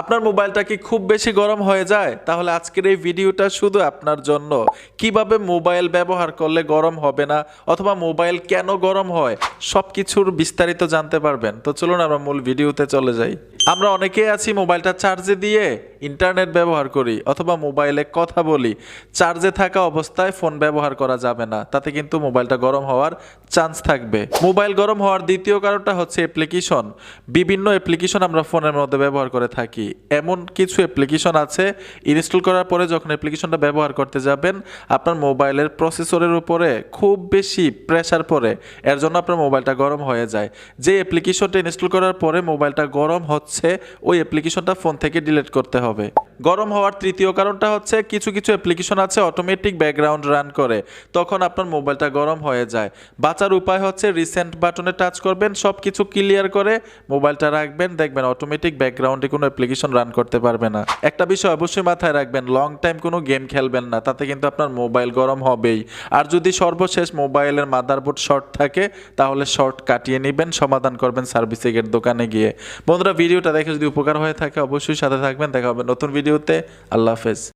আপনার মোবাইলটা কি খুব বেশি গরম হয়ে যায়? তাহলে আজকের এই ভিডিওটা শুধু আপনার জন্য। কীভাবে মোবাইল ব্যবহার করলে গরম হবে না অথবা মোবাইল কেন গরম হয় সব কিছুর বিস্তারিত জানতে পারবেন। তো চলুন আমরা মূল ভিডিওতে চলে যাই। আমরা অনেকেই আছি মোবাইলটা চার্জে দিয়ে। ইন্টারনেট ব্যবহার করি অথবা মোবাইলে কথা বলি, চার্জে থাকা অবস্থায় ফোন ব্যবহার করা যাবে না। তাতে কিন্তু মোবাইলটা গরম হওয়ার চান্স থাকবে। মোবাইল গরম হওয়ার দ্বিতীয় কারণটা হচ্ছে অ্যাপ্লিকেশন বিভিন্ন অ্যাপ্লিকেশন আমরা ফোনের মধ্যে ব্যবহার করে থাকি। এমন কিছু অ্যাপ্লিকেশন আছে ইনস্টল করার পরে যখন অ্যাপ্লিকেশনটা ব্যবহার করতে যাবেন, আপনার মোবাইলের প্রসেসরের উপরে খুব বেশি প্রেসার পড়ে। এর জন্য আপনার মোবাইলটা গরম হয়ে যায়। যে অ্যাপ্লিকেশনটা ইনস্টল করার পরে মোবাইলটা গরম হচ্ছে, ওই অ্যাপ্লিকেশনটা ফোন থেকে ডিলিট করতে হবে। গরম হওয়ার তৃতীয় কারণটা হচ্ছে কিছু কিছু অ্যাপ্লিকেশন আছে অটোমেটিক ব্যাকগ্রাউন্ড রান করে। তখন আপনার মোবাইলটা গরম হয়ে যায়। বাঁচার উপায় হচ্ছে রিসেন্ট বাটনে টাচ করবেন সব কিছু ক্লিয়ার করে মোবাইলটা রাখবেন, দেখবেন অটোমেটিক ব্যাকগ্রাউন্ডে কোনো অ্যাপ্লিকেশন রান করতে পারবে না। একটা বিষয় অবশ্যই মাথায় রাখবেন লং টাইম কোনো গেম খেলবেন না, তাতে কিন্তু আপনার মোবাইল গরম হবেই। আর যদি সর্বশেষ মোবাইলের মাদারবোর্ড শর্ট থাকে, তাহলে শর্ট কাটিয়ে নেবেন, সমাধান করবেন সার্ভিসিংয়ের দোকানে গিয়ে। বন্ধুরা, ভিডিওটা দেখে যদি উপকার হয়ে থাকে, অবশ্যই সাথে থাকবেন, দেখা হবে নতুন ভিডিওতে। আল্লাহ হাফেজ।